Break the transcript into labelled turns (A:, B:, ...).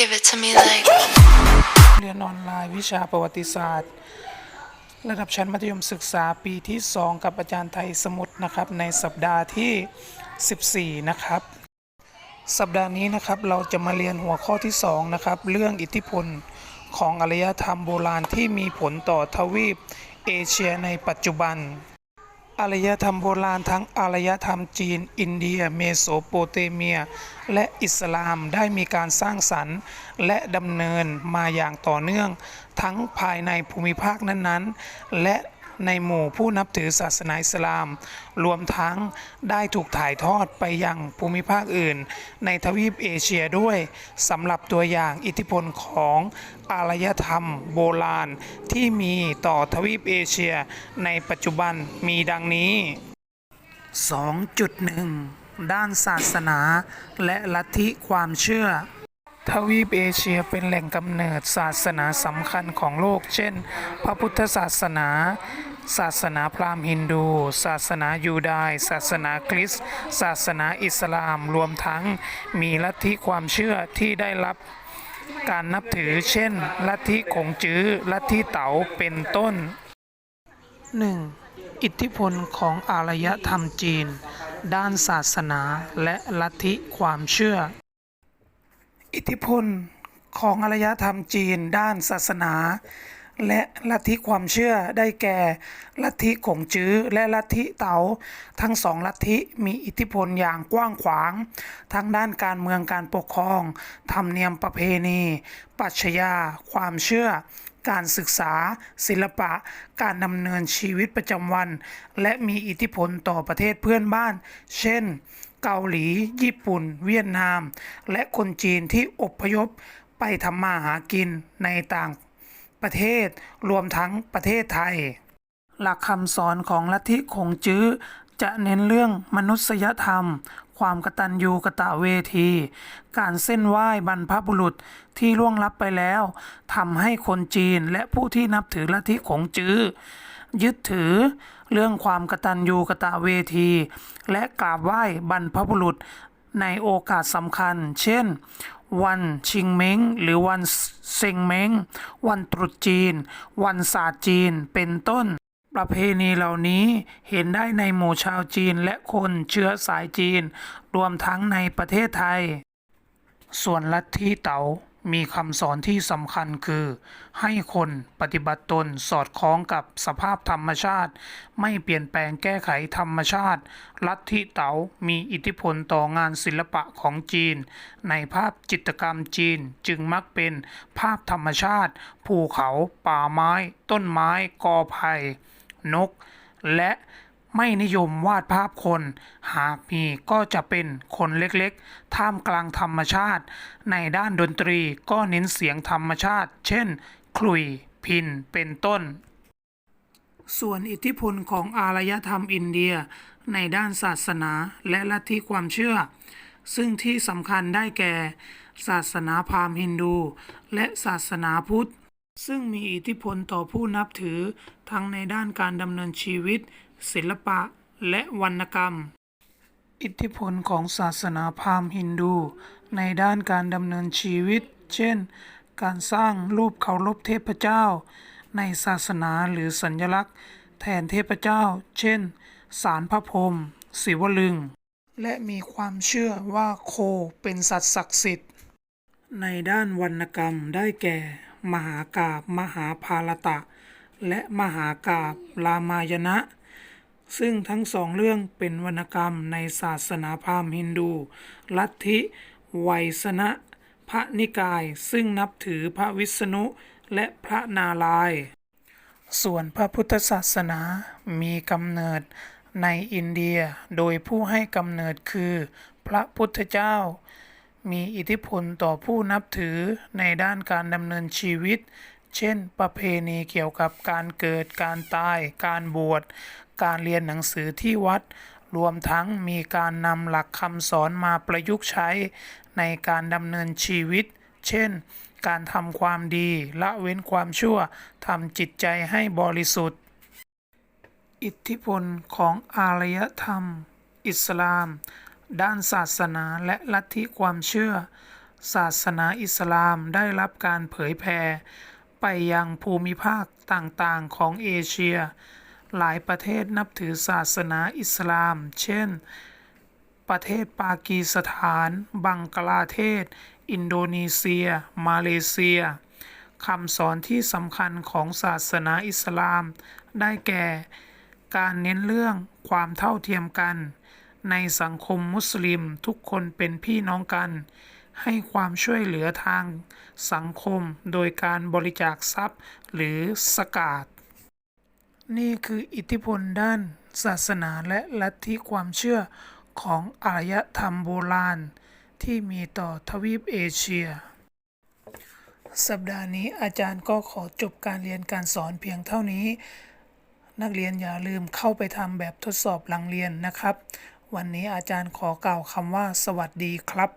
A: Give it to me like.
B: เรียนออนไลน์วิชาประวัติศาสตร์ ระดับชั้นมัธยมศึกษาปีที่ 2 กับอาจารย์ไทยสมุทรนะครับ ในสัปดาห์ที่ 14 นะครับ สัปดาห์นี้นะครับเราจะมาเรียนหัวข้อที่ 2 นะครับ เรื่องอิทธิพลของอารยธรรมโบราณที่มีผลต่อทวีปเอเชียในปัจจุบัน อารยธรรมโบราณทั้งอารยธรรมจีน อินเดีย เมโสโปเตเมีย และอิสลามได้มีการสร้างสรรค์ และดำเนินมาอย่างต่อเนื่อง ทั้งภายในภูมิภาคนั้นๆ และ ในหมู่ผู้นับถือศาสนาอิสลาม รวมทั้งได้ถูกถ่ายทอดไปยังภูมิภาคอื่น ในทวีปเอเชียด้วยสำหรับตัวอย่างอิทธิพลของอารยธรรมโบราณ ที่มีต่อทวีปเอเชีย ในปัจจุบันมีดังนี้ 2.1 ด้านศาสนา และลัทธิความเชื่อทวีปเอเชียเป็นแหล่งกำเนิดศาสนาสำคัญของโลก เช่น พระพุทธศาสนา ศาสนาพราหมณ์ฮินดู ศาสนายูดายศาสนาคริสต์ศาสนาอิสลามรวมทั้งมีลัทธิความเชื่อที่ได้รับการนับถือเช่น ลัทธิขงจื้อ ลัทธิเต๋าเป็นต้น 1. อิทธิพลของอารยธรรมจีน ด้านศาสนาและลัทธิความเชื่อ อิทธิพลของอารยธรรมจีนด้านศาสนา และลัทธิความเชื่อได้แก่ ลัทธิขงจื้อและลัทธิเต๋าทั้งสองลัทธิมีอิทธิพลอย่างกว้างขวาง ทั้งด้านการเมืองการปกครอง ธรรมเนียมประเพณี ปัชญา ความเชื่อ การศึกษา ศิลปะ การดำเนินชีวิตประจำวัน และมีอิทธิพลต่อประเทศเพื่อนบ้าน เช่น เกาหลี ญี่ปุ่น เวียดนาม และคนจีนที่อพยพไปทำมาหากินในต่าง ประเทศ รวมทั้งประเทศไทย หลักคำสอนของลัทธิขงจื้อ จะเน้นเรื่องมนุษยธรรม ความกตัญญูกตเวที การเส้นไหว้บรรพบุรุษที่ล่วงลับไปแล้วทำให้คนจีนและผู้ที่นับถือลัทธิขงจื้อยึดถือเรื่องความกตัญญูกตเวที และกราบไหว้บรรพบุรุษในโอกาสสำคัญ เช่น วันชิงเม้งหรือวันเซิงเม้ง วันตรุษจีน วันศาสตร์จีนเป็นต้น ประเพณีเหล่านี้เห็นได้ในหมู่ชาวจีนและคนเชื้อสายจีน รวมทั้งในประเทศไทย ส่วนลัทธิเต๋า มีคำสอนที่สำคัญคือ ให้คนปฏิบัติตนสอดคล้องกับสภาพธรรมชาติ ไม่เปลี่ยนแปลงแก้ไขธรรมชาติ ลัทธิเต๋ามีอิทธิพลต่องานศิลปะของจีน ในภาพจิตรกรรมจีนจึงมักเป็นภาพธรรมชาติ ภูเขา ป่าไม้ ต้นไม้ กอไผ่นก และ ไม่นิยมวาดภาพคน หากมีก็จะเป็นคนเล็กๆ ท่ามกลางธรรมชาติ ในด้านดนตรีก็เน้นเสียงธรรมชาติ เช่น คลุย พิน เป็นต้น ส่วนอิทธิพลของอารยธรรมอินเดีย ในด้านศาสนาและลัทธิความเชื่อ ซึ่งที่สำคัญได้แก่ ศาสนาพราหมณ์ฮินดู และศาสนาพุทธ ซึ่งมีอิทธิพลต่อผู้นับถือทั้งในด้านการดำเนินชีวิต ศิลปะ และวรรณกรรม อิทธิพลของศาสนาพราหมณ์ฮินดู ในด้านการดำเนินชีวิต เช่น การสร้างรูปเคารพเทพเจ้า ในศาสนาหรือสัญลักษณ์ แทนเทพเจ้า เช่น สารพระพรหมศิวลึง และมีความเชื่อว่าโคเป็นสัตว์ศักดิ์สิทธิ์ ในด้านวรรณกรรมได้แก่ มหากาบมหาภารตะ และมหากาบรามายณะ ซึ่งทั้งสองเรื่องเป็นวรรณกรรมในศาสนาพราหมณ์ฮินดู ลัทธิไวยสนะ พระนิกาย ซึ่งนับถือพระวิษณุและพระนารายณ์ส่วนพระพุทธศาสนามีกำเนิดในอินเดียโดยผู้ให้กำเนิดคือพระพุทธเจ้า มีอิทธิพลต่อผู้นับถือในด้านการดำเนินชีวิต เช่น ประเพณีเกี่ยวกับการเกิด การตาย การบวช การเรียนหนังสือที่วัด รวมทั้งมีการนำหลักคำสอนมาประยุกต์ใช้ในการดำเนินชีวิต เช่น การทำความดี ละเว้นความชั่ว ทำจิตใจให้บริสุทธิ์ อิทธิพลของอารยธรรม อิสลาม ด้านศาสนาและลัทธิความเชื่อ ศาสนาอิสลามได้รับการเผยแผ่ไปยังภูมิภาคต่างๆของเอเชีย หลายประเทศนับถือศาสนาอิสลาม เช่น ประเทศปากีสถาน บังกลาเทศ อินโดนีเซีย มาเลเซียคำสอนที่สำคัญของศาสนาอิสลาม ได้แก่ การเน้นเรื่องความเท่าเทียมกัน ในสังคมมุสลิมทุกคนเป็นพี่น้องกัน ให้ความช่วยเหลือทางสังคมโดยการบริจาคทรัพย์หรือสกาดนี่คืออิทธิพลด้านศาสนาและลัทธิความเชื่อของอารยธรรมโบราณ ที่มีต่อทวีปเอเชีย สัปดาห์นี้อาจารย์ก็ขอจบการเรียนการสอนเพียงเท่านี้ นักเรียนอย่าลืมเข้าไปทำแบบทดสอบหลังเรียนนะครับ วันนี้อาจารย์ขอกล่าวคำว่าสวัสดีครับ